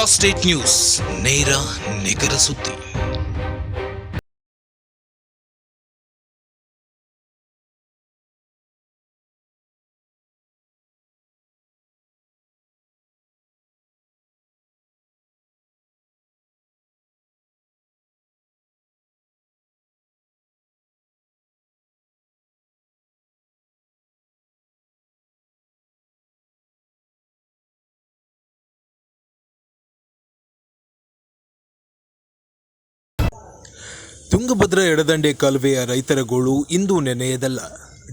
Fast state news ನೇರ ನಿಖರ ಸುದ್ದಿ ತುಂಗಭದ್ರಾ ಎಡದಂಡೆ ಕಾಲುವೆಯ ರೈತರ ಗೋಳು ಇಂದು ನೆನೆಯದಲ್ಲ.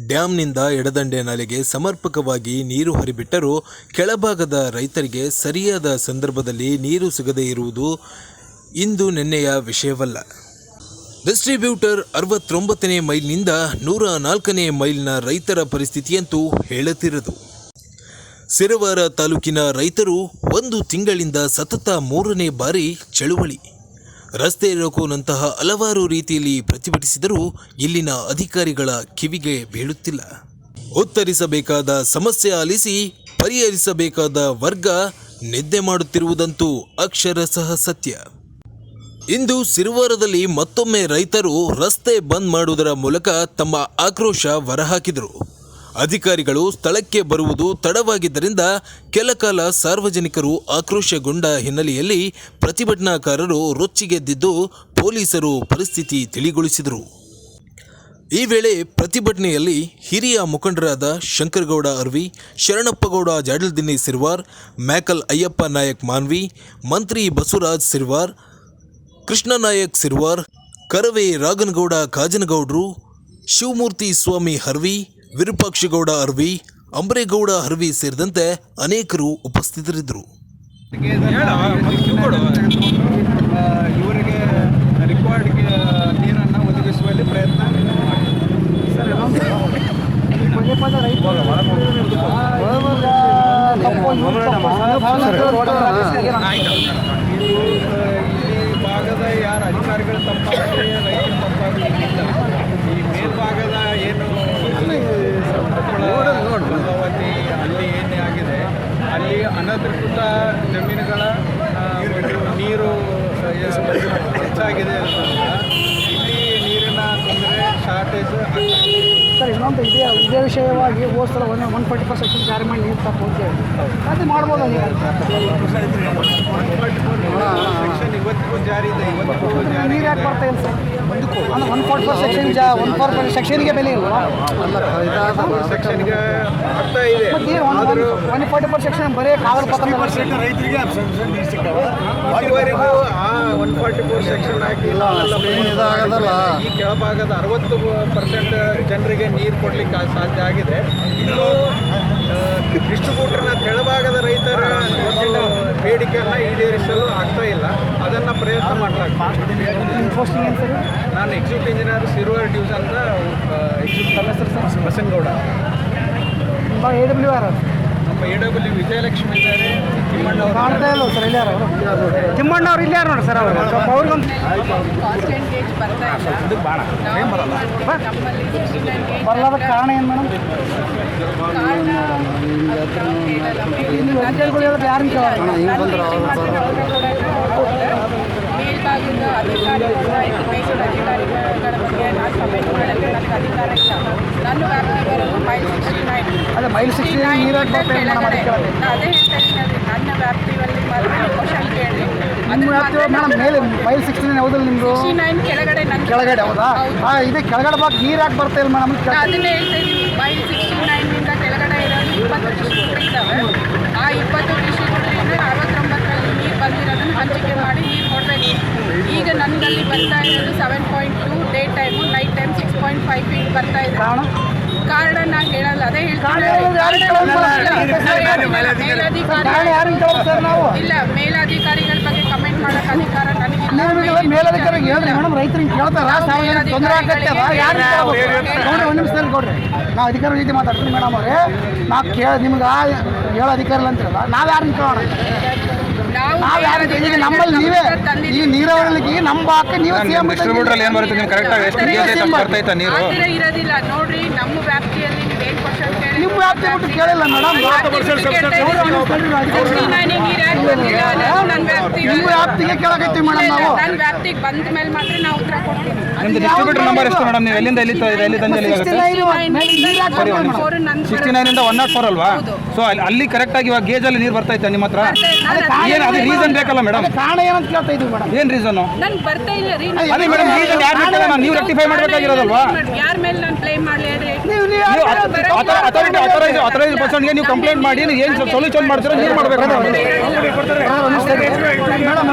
ಡ್ಯಾಂನಿಂದ ಎಡದಂಡೆ ನಾಲೆಗೆ ಸಮರ್ಪಕವಾಗಿ ನೀರು ಹರಿಬಿಟ್ಟರೂ ಕೆಳಭಾಗದ ರೈತರಿಗೆ ಸರಿಯಾದ ಸಂದರ್ಭದಲ್ಲಿ ನೀರು ಸಿಗದೇ ಇರುವುದು ಇಂದು ನೆನ್ನೆಯ ವಿಷಯವಲ್ಲ. ಡಿಸ್ಟ್ರಿಬ್ಯೂಟರ್ ಅರವತ್ತೊಂಬತ್ತನೇ ಮೈಲ್ನಿಂದ ನೂರ ನಾಲ್ಕನೇ ಮೈಲ್ನ ರೈತರ ಪರಿಸ್ಥಿತಿಯಂತೂ ಹೇಳುತ್ತಿರದು ಸಿರವಾರ ತಾಲೂಕಿನ ರೈತರು ಒಂದು ತಿಂಗಳಿಂದ ಸತತ ಮೂರನೇ ಬಾರಿ ಚಳುವಳಿ. ರಸ್ತೆ ರೋಕೋನಂತಹ ಹಲವಾರು ರೀತಿಯಲ್ಲಿ ಪ್ರತಿಭಟಿಸಿದರೂ ಇಲ್ಲಿನ ಅಧಿಕಾರಿಗಳ ಕಿವಿಗೆ ಬೀಳುತ್ತಿಲ್ಲ. ಉತ್ತರಿಸಬೇಕಾದ ಸಮಸ್ಯೆ ಆಲಿಸಿ ಪರಿಹರಿಸಬೇಕಾದ ವರ್ಗ ನಿದ್ದೆ ಮಾಡುತ್ತಿರುವುದಂತೂ ಅಕ್ಷರಶಃ ಸತ್ಯ. ಇಂದು ಸಿರುವಾರದಲ್ಲಿ ಮತ್ತೊಮ್ಮೆ ರೈತರು ರಸ್ತೆ ಬಂದ್ ಮಾಡುವುದರ ಮೂಲಕ ತಮ್ಮ ಆಕ್ರೋಶ ಹೊರಹಾಕಿದರು. ಅಧಿಕಾರಿಗಳು ಸ್ಥಳಕ್ಕೆ ಬರುವುದು ತಡವಾಗಿದ್ದರಿಂದ ಕೆಲ ಕಾಲ ಸಾರ್ವಜನಿಕರು ಆಕ್ರೋಶಗೊಂಡ ಹಿನ್ನೆಲೆಯಲ್ಲಿ ಪ್ರತಿಭಟನಾಕಾರರು ರೊಚ್ಚಿಗೆದ್ದಿದ್ದು ಪೊಲೀಸರು ಪರಿಸ್ಥಿತಿ ತಿಳಿಗೊಳಿಸಿದರು. ಈ ವೇಳೆ ಪ್ರತಿಭಟನೆಯಲ್ಲಿ ಹಿರಿಯ ಮುಖಂಡರಾದ ಶಂಕರಗೌಡ ಅರ್ವಿ, ಶರಣಪ್ಪಗೌಡ ಜಾಡಲ್ದಿನ್ನಿ ಸಿರ್ವಾರ್, ಮ್ಯಾಕಲ್ ಅಯ್ಯಪ್ಪ ನಾಯಕ್ ಮಾನ್ವಿ, ಮಂತ್ರಿ ಬಸವರಾಜ್ ಸಿರ್ವಾರ್ ಕೃಷ್ಣನಾಯಕ್ ಸಿರ್ವಾರ್, ಕರವೇ ರಾಗನಗೌಡ ಕಾಜನಗೌಡ್ರು, ಶಿವಮೂರ್ತಿ ಸ್ವಾಮಿ ಹರ್ವಿ ವಿರೂಪಾಕ್ಷಗೌಡ ಅರ್ವಿ ಅಂಬರೇಗೌಡ ಅರ್ವಿ ಸೇರಿದಂತೆ ಅನೇಕರು ಉಪಸ್ಥಿತರಿದ್ದರು. ಇವರಿಗೆ ರಿಕ್ವೈರ್ಡ್ ನೀರನ್ನು ಒದಗಿಸುವಲ್ಲಿ ಪ್ರಯತ್ನ ಇದು ಈ ಭಾಗದ ಯಾರ ಅಧಿಕಾರಿಗಳು ತಪ್ಪಾಗಲಿ ರೈತರು ತಪ್ಪಾಗಲಿ ಈ ಮೇಲ್ಭಾಗದ ಏನು ಕೊಪ್ಪಳ ಭದ್ರಾವತಿ ಅಲ್ಲಿ ಏನೇ ಆಗಿದೆ ಅಲ್ಲಿ ಅನಧಿಕೃತ ಜಮೀನುಗಳ ಆ, ಒಂದು ನೀರು ಆ, ಹೆಚ್ಚಾಗಿದೆ ಇಲ್ಲಿ ನೀರಿನ ತೊಂದರೆ ಶಾರ್ಟೇಜ್ ಸರ್ ಇನ್ನೊಂದು ಇದೇ ಇದೇ ವಿಷಯವಾಗಿ ಹೋದ ಸಲ one one forty four section ಜಾರಿ ಮಾಡಿ ನೀರು ತಪ್ಪು ಅಂತ ಹೇಳಿ. ಅದು ಮಾಡ್ಬೋದು ನೀವು. ಸೆಕ್ಷನ್ ಇವತ್ತಿಗೂ ಜಾರಿ ಇದೆ ಇವತ್ತಿಗೂ ಜಾರಿ ನೀರು ಯಾಕೆ ಬರ್ತಾ ಇಲ್ಲ ಸರ್? ಅಂದ್ರೆ ಒನ್ ಫಾರ್ಟಿ ಫೋರ್ ಸೆಕ್ಷನ್ ಜಾ ಒನ್ ಫಾರ್ ಸೆಕ್ಷನ್ಗೆ ಬೆಲೆ ಇಲ್ವಾ ಸೆಕ್ಷನ್ಗೆ ಒನ್ ಫಾರ್ಟಿ ಫೋರ್ ಸೆಕ್ಷನ್ ಬರೀ ಕಾಗದ ಪತ್ರ ಒನ್ ಫಾರ್ಟಿ ಫೋರ್ ಸೆಕ್ಷನ್ ಹಾಕಿ ಈ ಕೆಳಭಾಗದ ಅರವತ್ತು ಪರ್ಸೆಂಟ್ ಜನರಿಗೆ ನೀರು ಕೊಡ್ಲಿಕ್ಕೆ ಸಾಧ್ಯ ಆಗಿದೆ. ಇನ್ನು ಡಿಸ್ಟ್ರಿಬ್ಯೂಟರ್ನ ಕೆಳಭಾಗದ ರೈತರ ಒಂದು ಬೇಡಿಕೆಯನ್ನು ಈಡೇರಿಸಲು ಆಗ್ತಾ ಇಲ್ಲ. ಅದನ್ನು ಪ್ರಯತ್ನ ಮಾಡಲಾಗ್ತದೆ ನಾನು executive engineer Sirwar division executive Basanagouda A W R A W Vijayalakshmi ಇದ್ದಾರೆ ತಿಮ್ಮಣ್ಣ ಅವರು ಕಾಣ್ತಾ ಇಲ್ಲ ಸರ್ ಇಲ್ಲಿ ಯಾರು ತಿಮ್ಮಣ್ಣ ಅವ್ರು ಇಲ್ಲಿ ಯಾರು ನೋಡಿ ಸರ್ ಅವರು ಸ್ವಲ್ಪ ಅವ್ರಿಗೊಂದು ಕಾನ್ಸ್ಟೆಂಟ್ ಗೇಜ್ ಬರ್ತಾ ಇಲ್ಲ ನಮ್ಮಲ್ಲಿ ಸಿಕ್ಸ್ಟಿ ನೈನ್ ಗೇಜ್ ಬರಲಾದ ಕಾರಣ ಏನು ಮೇಡಮ್ ಕಾರಣ ಅದು ನಾವು ಹೇಳಲ್ಲ ನೀವು ಅಧಿಕಾರಿಗಳು ಹೇಳೋದು ಯಾರನ್ನ ಕೇಳೋಣ ಮೇಲ್ಭಾಗದ ಅಧಿಕಾರಿಗಳ ಮೈಸೂರು ಅಧಿಕಾರಿಗಳ ಬಗ್ಗೆ ನಾನು ಕಮೆಂಟ್ ಮಾಡಕ್ಕೆ ನನಗೆ ಅಧಿಕಾರ ಇಲ್ಲ ನನ್ನ ಮೈಲ್ ಸಿಕ್ಸ್ಟಿ ನೈನ್ ಅದೇ. ಮೈಲ್ ಸಿಕ್ಸ್ಟಿ ಅದೇ ಹೇಳ್ತಾ ಇದ್ದೀನಿ ನನ್ನ ವ್ಯಾಪ್ತಿಯಲ್ಲಿ ಮಾತ್ರ ಕ್ವಶನ್ ಕೇಳಿ. ಮೇಡಮ್ ಮೇಲೆ ಮೈಲ್ ಸಿಕ್ಸ್ಟಿ ಹೌದಲ್ಲ ನಿಮ್ದು? ಸಿಕ್ಸ್ಟಿ ನೈನ್ ಕೆಳಗಡೆ ನನ್ನ ಕೆಳಗಡೆ ಹೌದಾ? ಹಾಂ ಇದೆ ಕೆಳಗಡೆ ಭಾಗ ನೀರು ಹಾಕಿ ಬರ್ತಾ ಇಲ್ಲ ಮೇಡಮ್? ಅದನ್ನೇ ಹೇಳ್ತಾ ಇದ್ದೀನಿ. ಮೈಲ್ ಸಿಕ್ಸ್ಟಿ ನೈನಿಂದ ಪಾಯಿಂಟ್ ಫೈವ್ ಫೀಟ್ ಬರ್ತಾ ಇದೆ. ಕಾರಣ? ನಾನು ಹೇಳಲ್ಲ ಅದೇ ನಾವು. ಇಲ್ಲ ಮೇಲಧಿಕಾರಿಗಳ ಬಗ್ಗೆ ಕಮೆಂಟ್ ಮಾಡೋಕೆ ಅಧಿಕಾರ ಮೇಲಧಿಕಾರಿಗೆ ಹೇಳ್ರಿ. ಮೇಡಮ್ ರೈತರಿಗೆ ಕೇಳ್ತಾರ. ತೊಂದರೆ ಆಗತ್ತಲ್ಲ ಯಾರು ನೋಡ್ರಿ ಒಂದು ನಿಮಿಷದಲ್ಲಿ ಕೊಡ್ರಿ. ನಾವು ಅಧಿಕಾರ ಜೊತೆ ಮಾತಾಡ್ತೀವಿ ಮೇಡಮ್ ಅವ್ರೆ. ನಾವು ಕೇಳ ನಿಮ್ಗೆ ಹೇಳೋ ಅಧಿಕಾರ ಇಲ್ಲ ಅಂತಿರಲ್ಲ ನಾವು ಯಾರನ್ನ ಕೇಳೋಣ? ನಾವು ನಾವ್ ಯಾರು ಈಗ ನಮ್ಮಲ್ಲಿ ನೀವೇ ಈ ನೀರಾವರಿಗೆ ನಮ್ಮ ಬಾಕ ನೀವೇ ಸಿಎಂ ಡಿಸ್ಟ್ರಿಬ್ಯೂಟರ್ ಏನ್ ಬರುತ್ತೆ? ನೀವು ಕರೆಕ್ಟ್ ಆಗಿ ಎಷ್ಟು ಐತೆ ನೀರು? ಇರೋದಿಲ್ಲ. ನೋಡ್ರಿ ನಮ್ಮ ವ್ಯಾಪ್ತಿಯಲ್ಲಿ ನೀವು ಏನ್ ಕೇಳಿ ನಿಮ್ಮ ವ್ಯಾಪ್ತಿ ಬಿಟ್ಟು ಕೇಳಿಲ್ಲ ಮೇಡಮ್. ನಿಮ್ಮ ವ್ಯಾಪ್ತಿಗೆ ಕೇಳಕತ್ತೀವಿ ಮೇಡಮ್ ನಾವು. ನನ್ನ ವ್ಯಾಪ್ತಿಗೆ ಬಂದ ಮೇಲೆ ಮಾತ್ರ ನಾವು ಉತ್ತರ ಕೊಡ್ತೀವಿ. ನಿಮ್ದು ಡಿಸ್ಟ್ರಿಬ್ಯೂಟರ್ ನಂಬರ್ ಎಷ್ಟು ಮೇಡಮ್ ನೀವು? ಎಲ್ಲಿಂದ ಎಲ್ಲಿ ಎಲ್ಲಿ ತಂದು ಎಲ್ಲಿಗೆ ಸಿಕ್ಸ್ಟಿ ನೈನ್ ಇಂದ ಒನ್ ನಾಟ್ ಫೋರ್ ಅಲ್ವಾ? ಸೊ ಅಲ್ಲಿ ಕರೆಕ್ಟ್ ಆಗಿ ಇವಾಗ ಗೇಜ್ ಅಲ್ಲಿ ನೀರು ಬರ್ತೈತೆ ನಿಮ್ಮ ಹತ್ರ? ಏನ್ ಅದು ರೀಸನ್ ಬೇಕಲ್ಲ ಮೇಡಮ್? ಕಾರಣ ಏನಂತ ಕೇಳ್ತಾ ಇದೀವಿ ಮೇಡಮ್. ಏನ್ ರೀಸನ್ ನನ್ಗೆ ಬರ್ತಾ ಇಲ್ಲ ರೀ. ಅದೇ ಮೇಡಮ್ ರೀಸನ್ ಯಾರು ಬೇಕಲ್ಲ ನೀವು ರೆಕ್ಟಿಫೈ ಮಾಡಬೇಕಾಗಿರೋದಲ್ವಾ? ಯಾರ ಮೇಲೆ ನಾನು ಬ್ಲೇಮ್ ಮಾಡಲಿ ಹೇಳ್ರಿ? ನೀವು ನೀವು ನೀವು ಅಥಾರಿಟಿ ಅಥರೈಸ್ ಅಥರೈಸ್ ಪರ್ಸನ್ಗೆ ನೀವು ಕಂಪ್ಲೇಂಟ್ ಮಾಡಿ ಏನು ಸೊಲ್ಯೂಷನ್ ಮಾಡ್ತೀರೋ ನೀವು ಮಾಡಬೇಕು. ಮೇಡಮ್